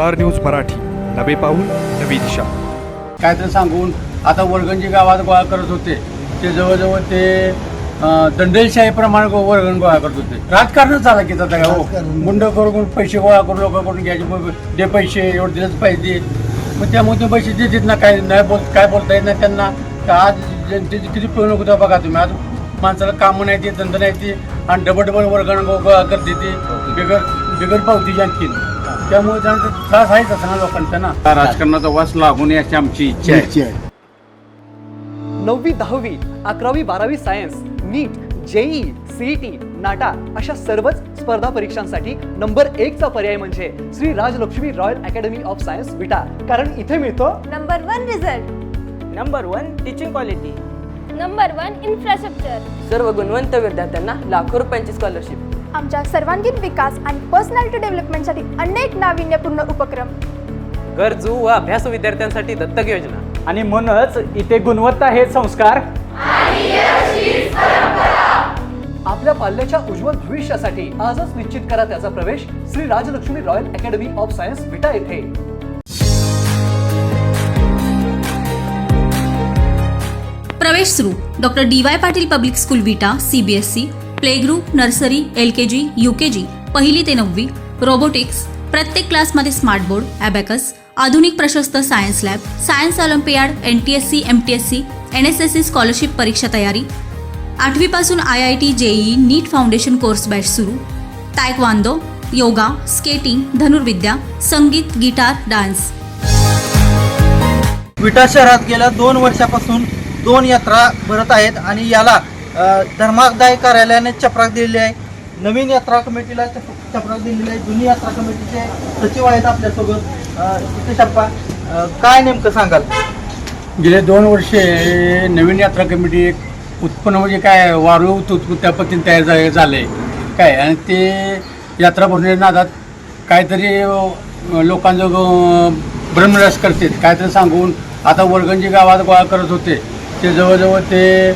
Star news Marathi. नवे पाऊल नवी दिशा. काय तर सांगून आता वर्गणजी गावात गोळा करत होते. ते जवळजवळ ते अं, दंडेलशाहीप्रमाणे गो- वर्गण गोळा करत होते. राजकारणच झालं की आता काय हो? गुंड करून पैसे गोळा करून लोकांकडून घ्यायचे. मग दे पैसे एवढे दिलेच पाहिजे मग त्यामुळे ते पैसे देतात ना काय नाही बोल काय बोलता येत नाही त्यांना. तर आज जनतेची किती पिळवणूक होता बघा तुम्ही. आज माणसाला कामं नाही ते धंदा नाही ते आणि डबल डबल वर्गण गो- गोळा करते ते. बिगर बिगर पावतीची आणखीन. त्यामुळे त्यांचा त्रास आहेच असं ना लोकांचा ना. राजकारणाचा वास लागू नये अशी आमची इच्छा आहे. नववी दहावी अकरावी बारावी science NEET JEE CET NATA अशा सर्वच स्पर्धा परीक्षांसाठी नंबर एकचा पर्याय म्हणजे Shri Rajalakshmi royal academy of science Vita. कारण इथे मिळतो number one result. Number one teaching quality. Number one infrastructure. सर्व गुणवंत विद्यार्थ्यांना लाखो रुपयांची स्कॉलरशिप. आमच्या सर्वांगीण विकास आणि पर्सनॅलिटी डेव्हलपमेंटसाठी अनेक नाविन्यपूर्ण उपक्रम. गरजू व अभ्यास विद्यार्थ्यांसाठी दत्तक योजना. आणि म्हणूनच इथे गुणवत्ता हे संस्कार. आपल्या पाल्याच्या उज्ज्वल भविष्यासाठी आजच निश्चित करा त्याचा प्रवेश Shri Rajalakshmi royal academy of science Vita येथे. प्रवेश सुरू. Doctor D Y Patil public school Vita CBSE playgroup nursery L K G U K G पहिली ते नववी रोबोटिक्स प्रत्येक क्लासमध्ये स्मार्ट बोर्ड ॲबॅकस आधुनिक प्रशस्त science lab science olympiad N T S C M T S C N S S C scholarship परीक्षा तयारी. आठवीपासून I I T JEE NEET foundation course batch सुरू. तायक्वांदो योगा स्केटिंग धनुर्विद्या संगीत guitar dance. विटा शहरात गेल्या दोन वर्षापासून दोन यात्रा भरत आहेत आणि याला धर्मादाय कार्यालयाने चपराक दिलेली आहे. नवीन यात्रा कमिटीला चप- चपराक दिलेली आहे. जुनी यात्रा कमिटीचे सचिव आहेत आपल्यासोबत. अ, नितेश काय नेमकं सांगाल? गेले दोन वर्षे नवीन यात्रा कमिटी एक उत्पन्न म्हणजे काय वारू उत्पन्न त्या पद्धतीने तयार झा- झाले काय? आणि ते यात्रा भरण्याच्या नादात काहीतरी लोकांचं अं, करते. काहीतरी सांगून आता वर्गंजी गावात गोळा करत होते. ते जवळजवळ ते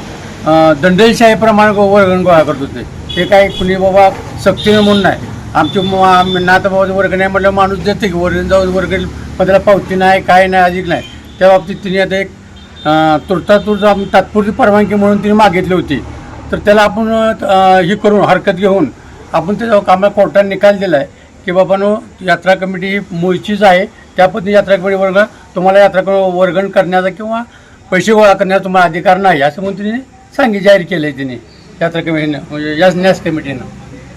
अं, दंडेलशाहीप्रमाणे गो- वर्गण गोळा करत होते. ते काय कुणी बाबा सक्तीनं म्हणून नाही. आमचे नाथबाबाचं वर्ग नाही म्हटलं माणूस देते की वर्गण जाऊन वर्ग पण त्याला पावती नाही काय नाही अधिक नाही. त्या बाबतीत तिने आता एक तुर्तातुर्त आम्ही तात्पुरती परवानगी म्हणून तिने मागितली होती. तर त्याला आपण हे करून हरकत घेऊन आपण त्याचा कामाला कोर्टाने निकाल दिला आहे की बाबानो यात्रा कमिटी ही मूळचीच आहे. त्या पद्धतीने यात्रा कमिटी वर्ग तुम्हाला यात्रा वर्गण करण्याचा किंवा पैसे गोळा करण्याचा तुम्हाला अधिकार नाही असं म्हणून तिने सांगी जाहीर केलं आहे तिने यात्रा कमिटीनं म्हणजे या न्यास कमिटीनं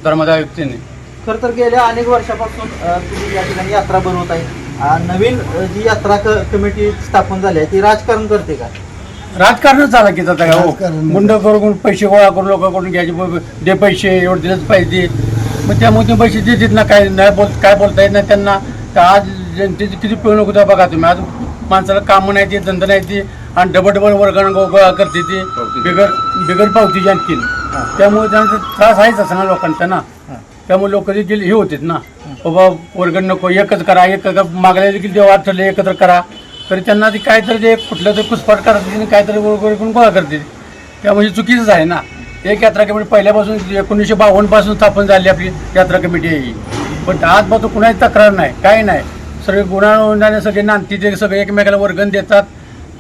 धर्मदाय आयुक्तीने. खरं तर गेल्या अनेक वर्षापासून अ, तुम्ही या ठिकाणी यात्रा भरवत आहे. अ, नवीन अ, जी यात्रा क- कमिटी स्थापन झाली आहे ती राजकारण करते का? राजकारणच झालं की आता काय हो गुंड करून पैसे गोळा करून लोकांकडून घ्यायचे? दे पैसे एवढे दिलेच पाहिजे. मग त्यामुळे ते पैसे देतात ना काय नाही बोल काय बोलता येत नाही त्यांना. तर आज जनतेची किती पिळवणूक होता बघा तुम्ही. आज माणसाला कामं नाही ते धंदा नाही ते. आणि डबल डबल वर्गण गो- गोळा करते ते. बिगर बिगर पावतीची आणखीन. त्यामुळे त्यांचा त्रास आहेच असं ना लोकांचा ना. त्यामुळे लोक देखील हे होतात ना बाबा वर्गण नको एकच करा एक मागल्या देखील जेव्हा ठरले एकत्र करा. तरी त्यांना ती काहीतरी ते कुठलं तरी कुसपाट करतात आणि काहीतरी गोळ करून गोळा करते त्यामुळे चुकीचंच आहे ना. एक यात्रा कमिटी पहिल्यापासून एकोणीसशे बावन्नपासून स्थापन झाली आपली यात्रा कमिटी आहे ही. पण आज तो कुणाची तक्रार नाही काही नाही. सगळे गुन्हा सगळे नांती ते सगळे एकमेकाला वर्गण देतात.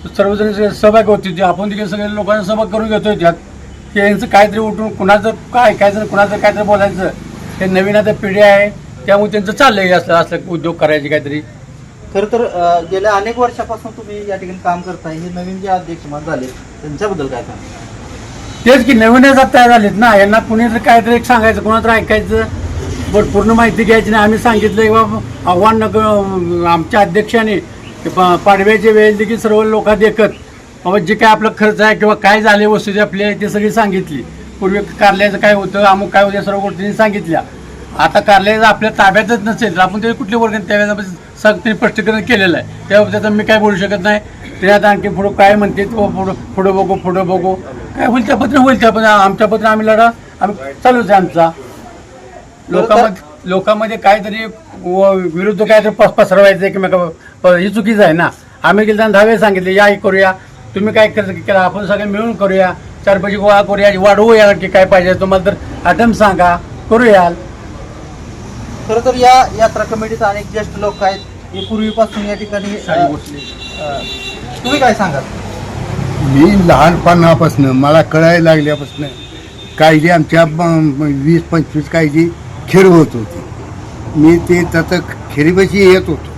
सर्वजण सहभागी होते. ते आपण देखील सगळे लोकांना सहभाग करून घेतोय त्यात की यांचं काहीतरी उठून कुणाचं काय ऐकायचं कुणाचं काहीतरी बोलायचं. हे नवीन आता पिढी आहे त्यामुळे त्यांचं चाललंय असलं असलं उद्योग करायचे काहीतरी. खरं तर अ, गेल्या अनेक वर्षापासून तुम्ही या ठिकाणी काम करताय. हे नवीन जे अध्यक्ष झाले त्यांच्याबद्दल काय सांगा तेच की नवीनच आता तयार झालेत ना. यांना कुणी तर काहीतरी एक सांगायचं कोणाला ऐकायचं बट पूर्ण माहिती घ्यायची नाही. आम्ही सांगितलं की बाबा आव्हान नको आमच्या अध्यक्षाने की पा- पाडव्याच्या वेळेस देखील सर्व लोक देखत बाबा जे काय आपलं खर्च आहे किंवा काय झाले वस्तू आपली आहे ते सगळी सांगितली. पूर्वी कारल्याचं काय होतं अमुक काय होतं सर्व गोष्टींनी सांगितल्या. आता कारल्याचं आपल्या ताब्यातच नसेल तर आपण ते कुठले वर्ग सग सगळं स्पष्टीकरण केलेलं आहे. त्या आता मी काय बोलू शकत नाही. ते आता आणखी पुढं काय म्हणते पुढं पुढं बघू पुढं बघू. काय होईल त्या पद्धतीने होईल त्या पद्धतीने आमच्या पत्र आम्ही लढा आम्ही चालूच आहे आमचा. लोकांमध्ये लोकांमध्ये काहीतरी व- विरुद्ध काहीतरी पसरवायचं एकमेका ही चुकीचं आहे ना. आम्ही गेले त्यांना दहावे सांगितले या हे करूया. तुम्ही काय कर केलं आपण सगळे मिळून करूया. चार पैसे गोळा करूया वाढवूया की काय पाहिजे. तुम्हाला तर आयटम सांगा करूया. खरं तर या यात्रा कमिटीत अनेक ज्येष्ठ लोक आहेत. हे पूर्वीपासून या ठिकाणी तुम्ही काय सांगाल? मी लहानपणापासून मला कळायला लागल्यापासून कायदे आमच्या वीस पंचवीस कायदे खेळ होत होते. मी ते त्याचं खेरीपाशी येत होतो.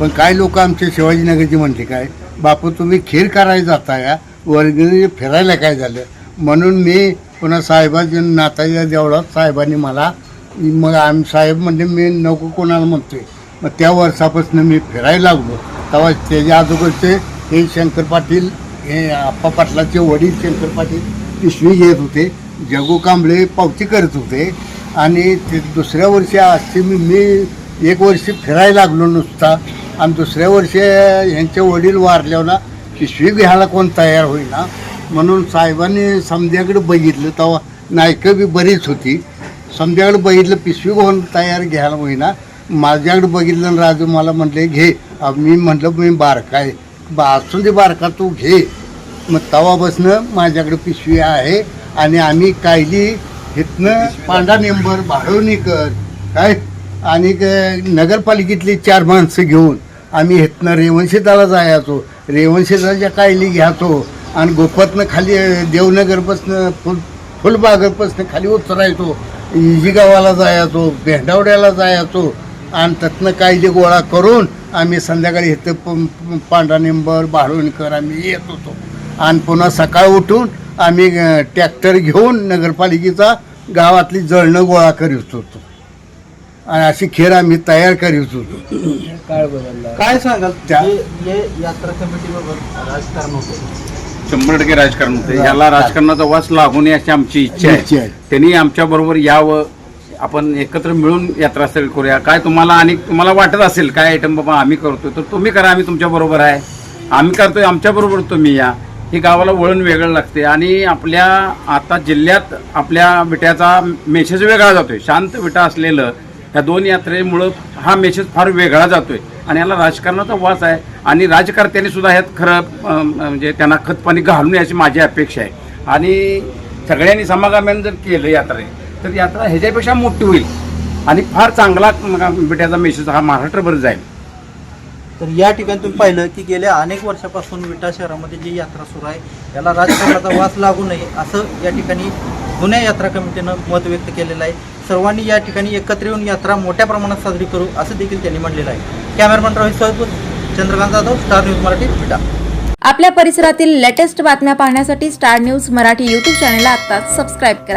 पण काय लोक आमच्या शिवाजीनगरची म्हणते काय बापू तुम्ही खीर करायला जाता का वर्गणी फिरायला काय झालं? म्हणून मी पुन्हा साहेबाच्या नाताच्या देवळात साहेबांनी मला मग आम साहेब म्हणजे मी नको कोणाला म्हणतोय. मग त्या वर्षापासून मी फिरायला लागलो. तेव्हा त्याच्या अगोदरचे हे शंकर पाटील हे आप्पा पाटलाचे वडील शंकर पाटील पिशवी घेत होते जगू कांबळे पावती करत होते आणि ते दुसऱ्या वर्षी असते मी मी एक वर्षी फिरायला लागलो नुसता. आणि दुसऱ्या वर्षी ह्यांचे वडील वारल्यावर ना पिशवी घ्यायला कोण तयार होईना. म्हणून साहेबांनी समध्याकडे बघितलं तेव्हा नायकं बी बरीच होती. समध्याकडे बघितलं पिशवी कोण तयार घ्यायला होईना. माझ्याकडे बघितलं आणि राजू मला म्हटले घे. मी म्हटलं मी बारका आहे. बा असून दे बारका तू घे. मग तवापासनं माझ्याकडे पिशवी आहे आणि आम्ही कायली इथनं पांढरा नेंबर भाडवणीकर काय? आणि नगरपालिकेतली चार माणसं घेऊन आम्ही इथनं रेवणशेताला जायचो. रेवणशेताच्या कायली घ्यायचो आणि गोपतनं खाली देवनगरपासनं फुल फुलबागरपासनं खाली उतरायचो. इजीगावाला जायचो भेंडावड्याला जायचो आणि त्यातनं कायली गोळा करून आम्ही संध्याकाळी इथं प- पांढरा निंबर भाडवणकर आम्ही येत होतो. आणि पुन्हा सकाळ उठून आम्ही ट्रॅक्टर घेऊन नगरपालिकेचा गावातली जळणं गोळा करीत होतो. आणि अशी खेळ आम्ही तयार करीत होतो. काय सांगाल त्या- हे हे यात्रा कमिटीबाबत राजकारण होतं. शंभर टक्के राजकारण होते. याला राजकारणाचा वास लागू नये अशी आमची इच्छा इच्छा आहे. आहे त्यांनी आमच्या बरोबर यावं. आपण एकत्र मिळून यात्रा असेल करूया. काय तुम्हाला आणि तुम्हाला वाटत असेल काय आयटम बाबा आम्ही करतोय तर तुम्ही करा आम्ही तुमच्या बरोबर आहे. आम्ही करतोय आमच्या बरोबर तुम्ही या. हे गावाला वळण वेगळं लागते आणि आपल्या आता जिल्ह्यात आपल्या विट्याचा मेसेज वेगळा जातोय. शांत विटा असलेलं ह्या दोन यात्रेमुळं हा मेसेज फार वेगळा जातोय. आणि याला राजकारणाचा वास आहे. आणि राजकर्त्यांनी सुद्धा ह्यात खरं म्हणजे त्यांना खतपाणी घालून याची माझी अपेक्षा आहे. आणि सगळ्यांनी समागमानं जर केलं यात्रे तर यात्रा ह्याच्यापेक्षा मोठी होईल. आणि फार चांगला विट्याचा मेसेज हा महाराष्ट्रभर जाईल. तर या ठिकाणी तुम्ही पाहिलं की गेल्या अनेक वर्षापासून विटा शहरामध्ये जी यात्रा सुरू आहे याला राजकारणाचा वास लागू नये असं या ठिकाणी जुन्या यात्रा कमिटीनं मत व्यक्त केलेलं आहे. सर्वांनी या ठिकाणी एकत्र येऊन यात्रा मोठ्या प्रमाणात साजरी करू असं देखील त्यांनी म्हटलेलं आहे. Cameraman Rohit Sahajpur Chandrakant Jadhav star news Marathi पिटा आपल्या परिसरातील लेटेस्ट बातम्या पाहण्यासाठी स्टार न्यूज मराठी यूट्यूब चॅनलला आत्ताच सबस्क्राईब करा.